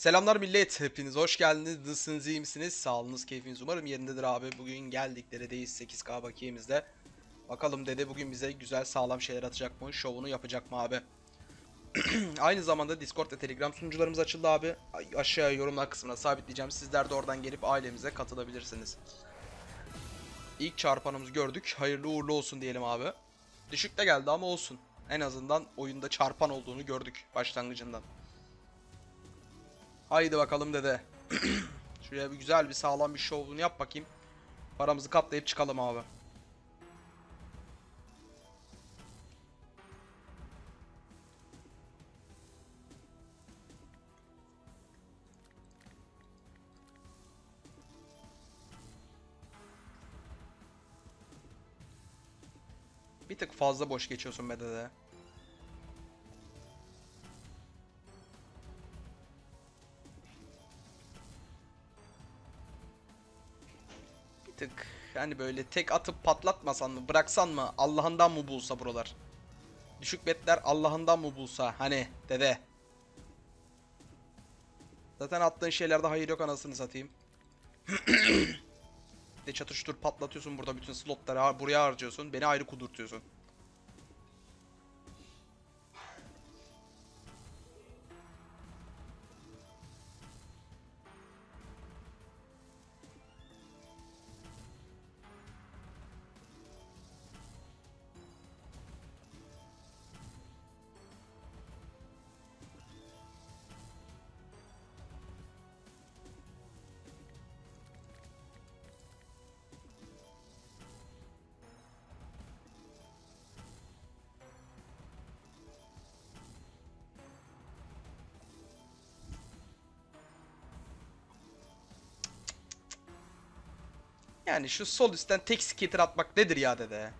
Selamlar millet, hepiniz hoş geldiniz. Nasılsınız, iyi misiniz? Sağlığınız, keyfiniz umarım yerindedir abi. Bugün geldik, deredeyiz 8K bakiyemizde. Bakalım dede bugün bize güzel sağlam şeyler atacak mı? Şovunu yapacak mı abi? Aynı zamanda Discord ve Telegram sunucularımız açıldı abi. Aşağıya yorumlar kısmına sabitleyeceğim. Sizler de oradan gelip ailemize katılabilirsiniz. İlk çarpanımızı gördük. Hayırlı uğurlu olsun diyelim abi. Düşük de geldi ama olsun. En azından oyunda çarpan olduğunu gördük başlangıcından. Haydi bakalım dede. Şuraya bir güzel bir sağlam bir şovunu yap bakayım. Paramızı katlayıp çıkalım abi. Bir tık fazla boş geçiyorsun be dede. Bir tık hani böyle tek atıp patlatmasan mı bıraksan mı Allah'ından mı bulsa buralar? Düşük betler Allah'ından mı bulsa hani dede. Zaten attığın şeylerde hayır yok anasını satayım. De çatıştır patlatıyorsun burada bütün slotları buraya harcıyorsun. Beni ayrı kudurtuyorsun. Yani şu sol üstten tek skater atmak nedir ya dede?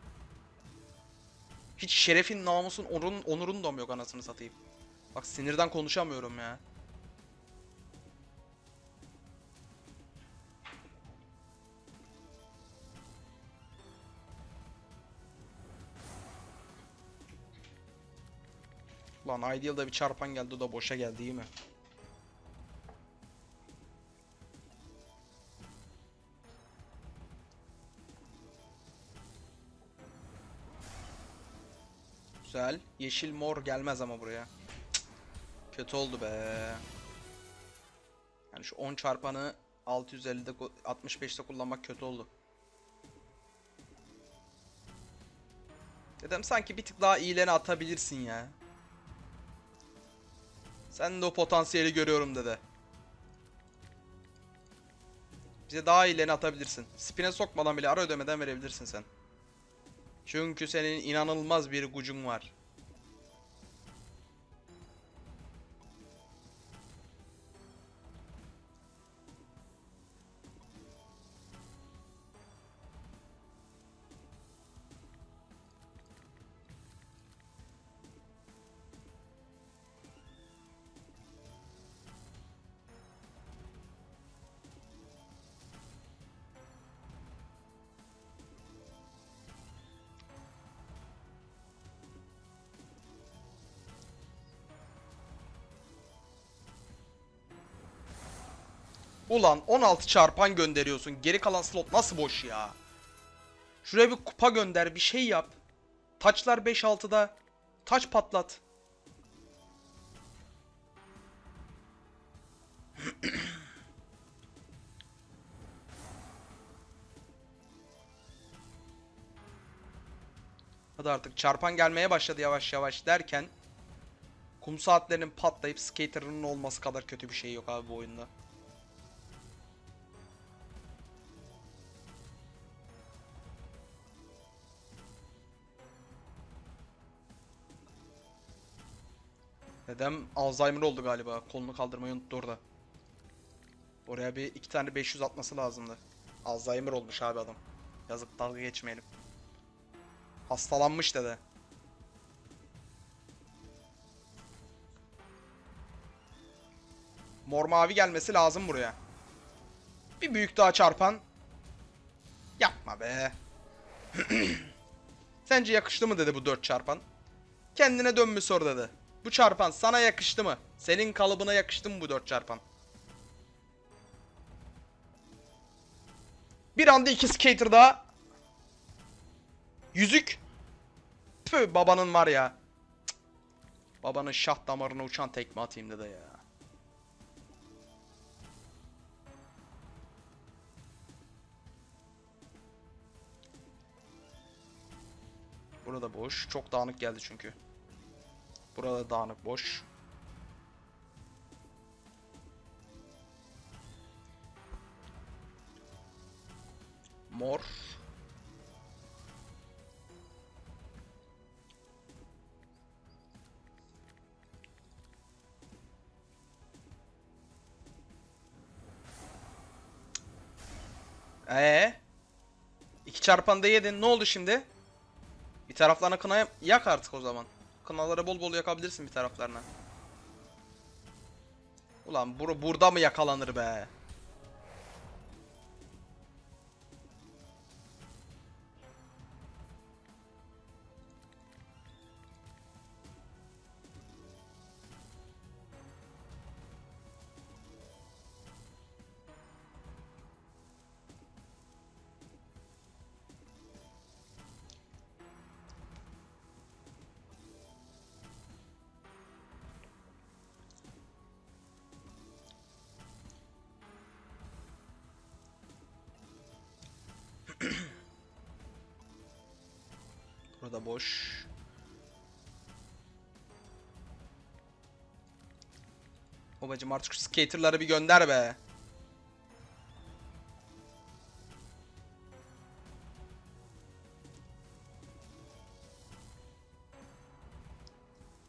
Hiç şerefin, namusun, onurun, onurun da mı yok anasını satayım? Bak sinirden konuşamıyorum ya. Lan Ideal'da bir çarpan geldi o da boşa geldi iyi mi? Güzel. Yeşil mor gelmez ama buraya. Cık. Kötü oldu be. Yani şu 10 çarpanı 650'de ku- 65'te kullanmak kötü oldu. Dedem sanki bir tık daha iyilerini atabilirsin ya. Sen de o potansiyeli görüyorum dede. Bize daha iyilerini atabilirsin. Spine sokmadan bile ara ödemeden verebilirsin sen. Çünkü senin inanılmaz bir gücün var. Ulan 16 çarpan gönderiyorsun. Geri kalan slot nasıl boş ya? Şuraya bir kupa gönder, bir şey yap. Taçlar 5-6'da. Taç patlat. Hadi artık çarpan gelmeye başladı yavaş yavaş derken kum saatlerinin patlayıp skater'ının olması kadar kötü bir şey yok abi bu oyunda. Dedem Alzheimer oldu galiba. Kolunu kaldırmayı unuttu orada. Oraya bir iki tane 500 atması lazımdı. Alzheimer olmuş abi adam. Yazık dalga geçmeyelim. Hastalanmış dede. Mor mavi gelmesi lazım buraya. Bir büyük daha çarpan. Yapma be. Sence yakıştı mı dedi bu 4 çarpan. Kendine dön mü sor dedi. Bu çarpan sana yakıştı mı? Senin kalıbına yakıştı mı bu 4 çarpan? Bir anda iki skater daha. Yüzük. Püh babanın var ya. Babanın şah damarına uçan tekme atayım dedi ya. Burada boş. Çok dağınık geldi çünkü. Burada dağınık boş. Mor. Ee? İki çarpan da yedin. Ne oldu şimdi? Bir taraflarına kına yak artık o zaman. Kınaları bol bol yakabilirsin bir taraflarına. Ulan bur burada mı yakalanır be? Burada boş. Babacım artık skaterları bir gönder be.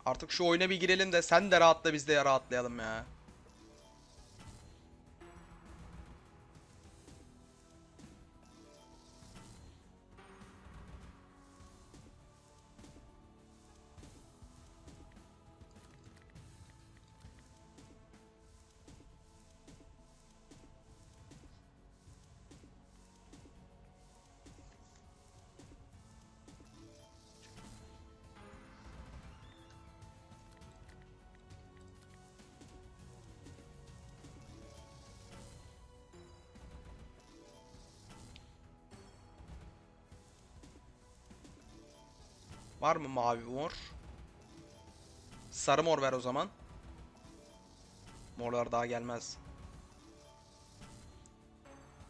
Artık şu oyuna bir girelim de sen de rahatla biz de rahatlayalım ya. Var mı mavi mor? Sarı mor ver o zaman. Morlar daha gelmez.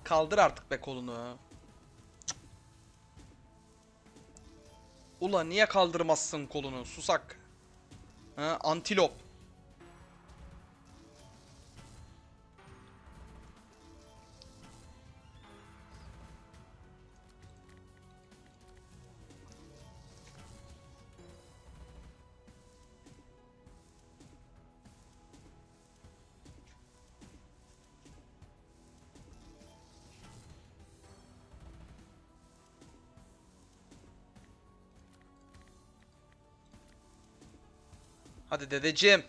Kaldır artık be kolunu. Ula niye kaldırmazsın kolunu susak? Ha, antilop. Hadi dedeciğim.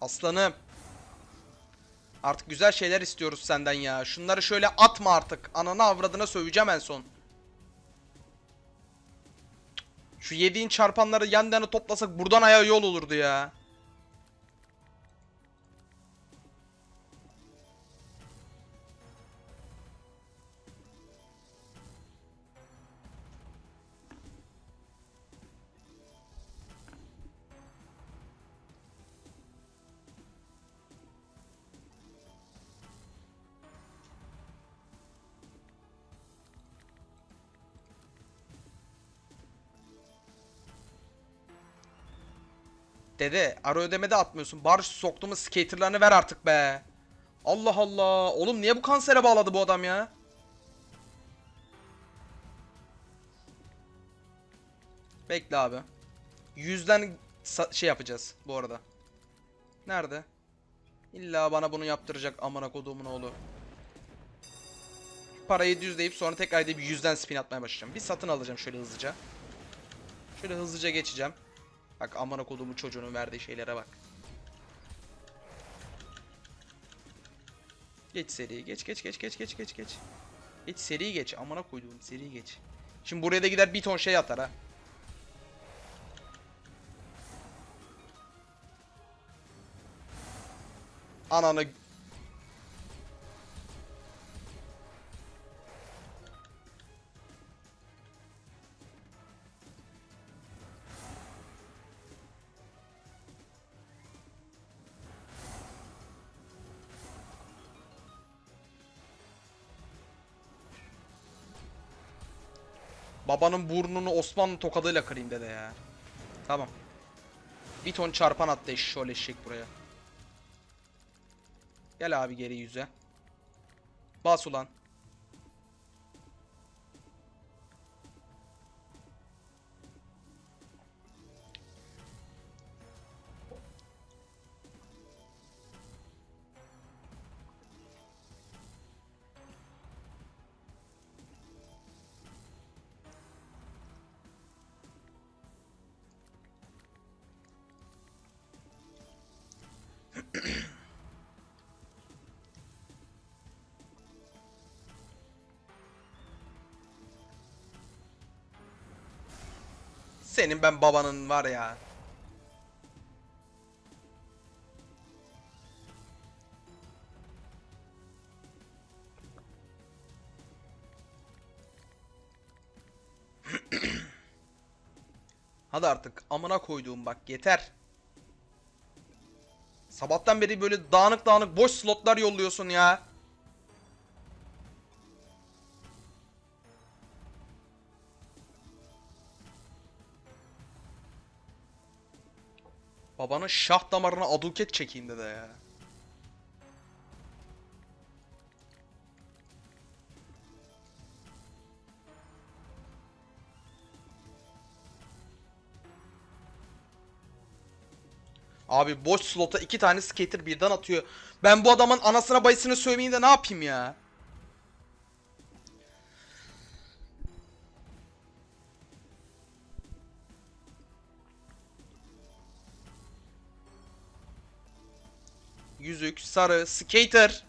Aslanım. Artık güzel şeyler istiyoruz senden ya. Şunları şöyle atma artık. Ananı avradına söveceğim en son. Şu yediğin çarpanları yan yana toplasak buradan aya yol olurdu ya. Dede ara ödemede atmıyorsun. Barış soktuğumuz skaterlarını ver artık be. Allah Allah. Oğlum niye bu kansere bağladı bu adam ya? Bekle abi. Yüzden şey yapacağız bu arada. Nerede? İlla bana bunu yaptıracak amına koduğumun oğlu. Parayı 700 deyip sonra tekrar edip yüzden spin atmaya başlayacağım. Bir satın alacağım şöyle hızlıca. Şöyle hızlıca geçeceğim. Bak amına kodumu çocuğunun verdiği şeylere bak. Geç seri geç geç geç geç geç geç geç. Geç seri geç amına koyduğum seri geç. Şimdi buraya da gider bir ton şey atar ha. Ananı Babanın burnunu Osmanlı tokadıyla kırayım dede ya. Tamam. Bir ton çarpan attı eşşoğlu eşek buraya. Gel abi geri yüze. Bas ulan. Senin ben babanın var ya. Hadi artık amına koyduğum bak yeter. Sabahtan beri böyle dağınık dağınık boş slotlar yolluyorsun ya. Babanın şah damarına aduket çekeyim dedi ya. Abi boş slota iki tane skater birden atıyor. Ben bu adamın anasına bayısını sövmeyeyim de ne yapayım ya? Sarı, skater.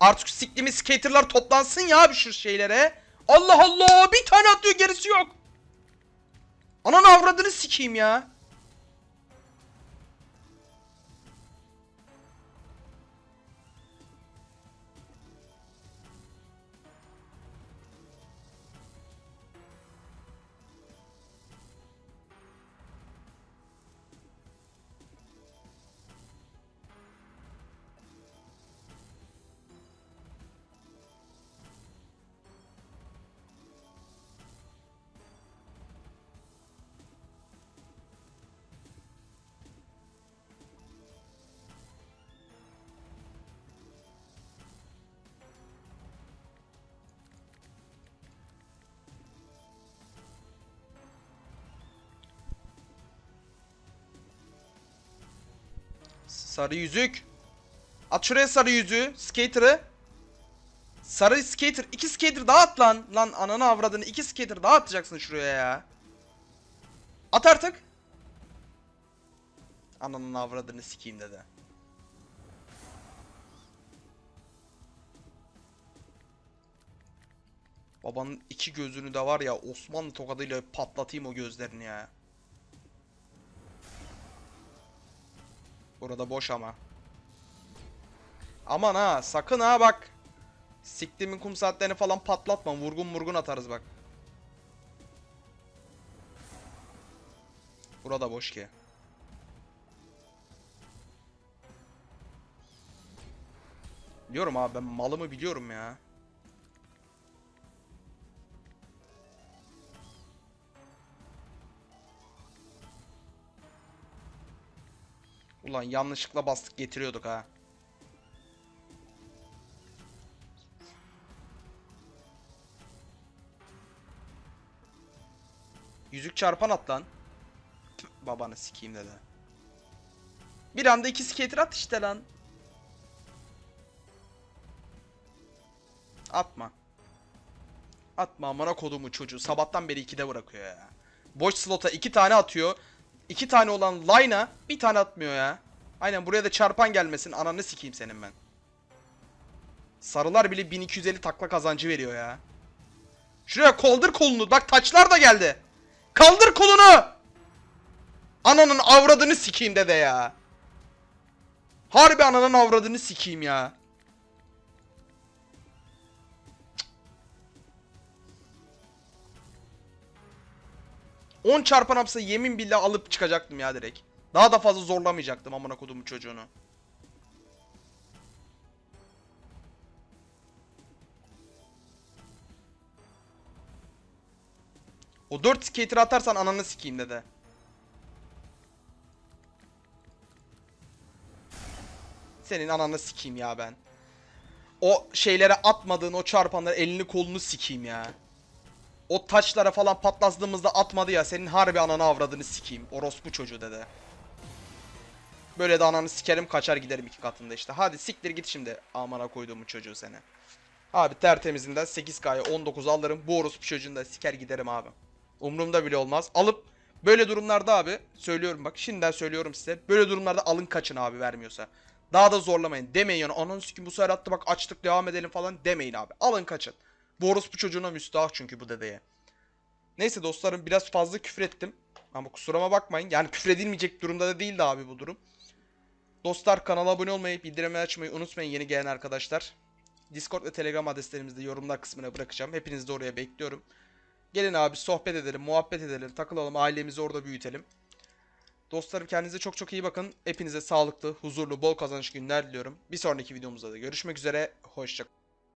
Artık siklimi skaterlar toplansın ya abi şu şeylere. Allah Allah bir tane atıyor gerisi yok. Ananı avradını sikeyim ya. Sarı yüzük. At şuraya sarı yüzüğü. Skater'ı. Sarı skater. iki skater daha at lan. Lan ananı avradını iki skater daha atacaksın şuraya ya. At artık. Ananın avradını sikeyim dedi. Babanın iki gözünü de var ya Osmanlı tokadıyla patlatayım o gözlerini ya. Burada boş ama. Aman ha sakın ha bak. Siktimin kum saatlerini falan patlatma. Vurgun vurgun atarız bak. Burada boş ki. Biliyorum abi ben malımı biliyorum ya. Ulan yanlışlıkla bastık getiriyorduk ha. Yüzük çarpan at lan. Tüh, babanı sikeyim dedi. Bir anda iki skater at işte lan. Atma. Atma amına kodumu çocuğu. Sabahtan beri 2'de bırakıyor ya. Boş slota iki tane atıyor. İki tane olan line'a bir tane atmıyor ya. Aynen buraya da çarpan gelmesin. Ananı sikeyim senin ben. Sarılar bile 1250 takla kazancı veriyor ya. Şuraya kaldır kolunu. Bak taçlar da geldi. Kaldır kolunu. Ananın avradını sikeyim dede ya. Harbi ananın avradını sikeyim ya. 10 çarpan hapse yemin billah alıp çıkacaktım ya direkt. Daha da fazla zorlamayacaktım amına kodumun çocuğunu. O 4 skater atarsan ananı sikeyim dede. Senin ananı sikeyim ya ben. O şeylere atmadığın o çarpanları elini kolunu sikeyim ya. O taçlara falan patlazdığımızda atmadı ya senin harbi ananı avradını sikeyim. Orospu çocuğu dede. Böyle de ananı sikerim kaçar giderim iki katında işte. Hadi siktir git şimdi amana koyduğumun çocuğu seni. Abi tertemizinden 8K'ya 19 alırım. Bu orospu çocuğunu da siker giderim abi. Umurumda bile olmaz. Alıp böyle durumlarda abi söylüyorum bak şimdiden söylüyorum size. Böyle durumlarda alın kaçın abi vermiyorsa. Daha da zorlamayın. Demeyin yani ananı sikim bu sefer attı bak açtık devam edelim falan demeyin abi. Alın kaçın. Bu orospu çocuğuna müstahak çünkü bu dedeye. Neyse dostlarım biraz fazla küfür ettim. Ama kusuruma bakmayın. Yani küfür edilmeyecek durumda da değildi abi bu durum. Dostlar kanala abone olmayı, bildirimleri açmayı unutmayın yeni gelen arkadaşlar. Discord ve Telegram adreslerimizi de yorumlar kısmına bırakacağım. Hepinizi de oraya bekliyorum. Gelin abi sohbet edelim, muhabbet edelim, takılalım, ailemizi orada büyütelim. Dostlarım kendinize çok çok iyi bakın. Hepinize sağlıklı, huzurlu, bol kazanç günler diliyorum. Bir sonraki videomuzda da görüşmek üzere. Hoşçakalın.